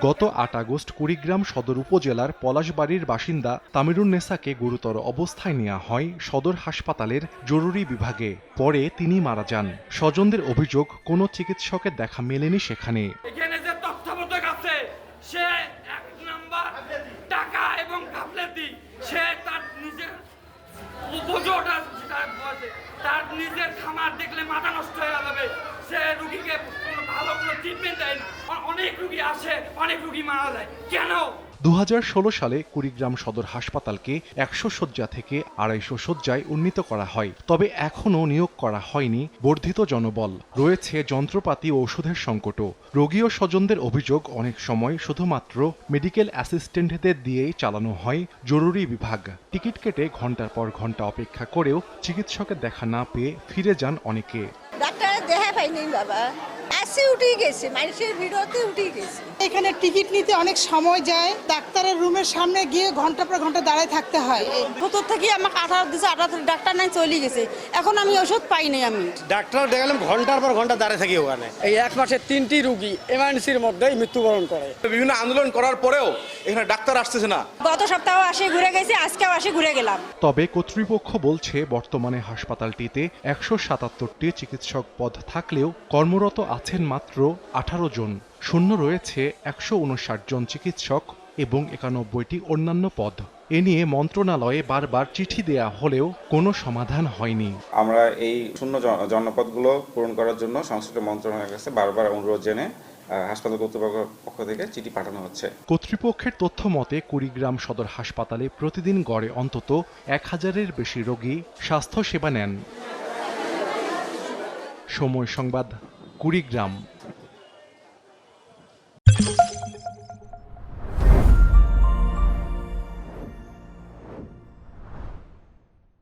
গত আট আগস্ট কুড়িগ্রাম সদর উপজেলার পলাশবাড়ির বাসিন্দা তামিরুন নেসাকে গুরুতর অবস্থায় নেওয়া হয় সদর হাসপাতালের জরুরি বিভাগে। পরে তিনি মারা যান। স্বজনদের অভিযোগ কোনো চিকিৎসকের দেখা মেলেনি সেখানে। এখানে যে তত্ত্বাবধায়ক আছে সে তার নিজের খামার দেখলে মাথা নষ্ট হয়ে যাবে। সে রুগীকে ভালো কোনো ট্রিটমেন্ট দেয় না। অনেক রুগী আসে, অনেক রুগী মারা যায়। কেন? দু হাজার ষোলো সালে কুড়িগ্রাম সদর হাসপাতালকে একশো শয্যা থেকে আড়াইশো শয্যায় উন্নীত করা হয়। তবে এখনও নিয়োগ করা হয়নি বর্ধিত জনবল। রয়েছে যন্ত্রপাতি ও ওষুধের সংকটও। রোগী ও স্বজনদের অভিযোগ অনেক সময় শুধুমাত্র মেডিকেল অ্যাসিস্ট্যান্টদের দিয়েই চালানো হয় জরুরি বিভাগ। টিকিট কেটে ঘণ্টার পর ঘণ্টা অপেক্ষা করেও চিকিৎসকের দেখা না পেয়ে ফিরে যান অনেকে। ডাক্তারের দেহা পাইনি বাবা। আসে উঠে গেছে, মানুষের ভিড়তে উঠে গেছে। এখানে টিকিট নিতে অনেক সময় যায়। ডাক্তারের রুমের সামনে গিয়ে ঘণ্টা পর ঘণ্টা দাঁড়ায় থাকতে হয়। ভেতর থেকে আমাকে আঠারো দিছে আঠারো ডাক্তার নাই চলে গেছে। এখন আমি ওষুধ পাই নাই আমি। ডাক্তার দেখালাম ঘণ্টার পর ঘণ্টা দাঁড়িয়ে থাকি ওখানে। এই এক মাসে তিনটি রুগী এমার্জেন্সির মধ্যেই মৃত্যুবরণ করে। বিভিন্ন আন্দোলন করার পরেও এখানে ডাক্তার আসতেছে না। গত সপ্তাহ আসে ঘুরে গেছি আজকেও আসে ঘুরে গেলাম। তবে কর্তৃপক্ষ বলছে বর্তমানে হাসপাতালটিতে একশো সাতাত্তরটি চিকিৎসক পদ থাকলেও কর্মরত আছেন মাত্র আঠারো জন। শূন্য রয়েছে একশো উনষাট জন চিকিৎসক এবং একানব্বইটি অন্যান্য পদ। এ নিয়ে মন্ত্রণালয়ে বারবার চিঠি দেয়া হলেও কোনো সমাধান হয়নি। আমরা এই শূন্য জন- জনপদগুলো পূরণ করার জন্য সংশ্লিষ্ট মন্ত্রণালয়ের কাছে বারবার অনুরোধ জেনে হাসপাতাল কর্তৃপক্ষের পক্ষ থেকে চিঠি পাঠানো হচ্ছে। কর্তৃপক্ষের তথ্য মতে কুড়িগ্রাম সদর হাসপাতালে প্রতিদিন গড়ে অন্তত এক হাজারের বেশি রোগী স্বাস্থ্য সেবা নেন। সময় সংবাদ কুড়িগ্রাম।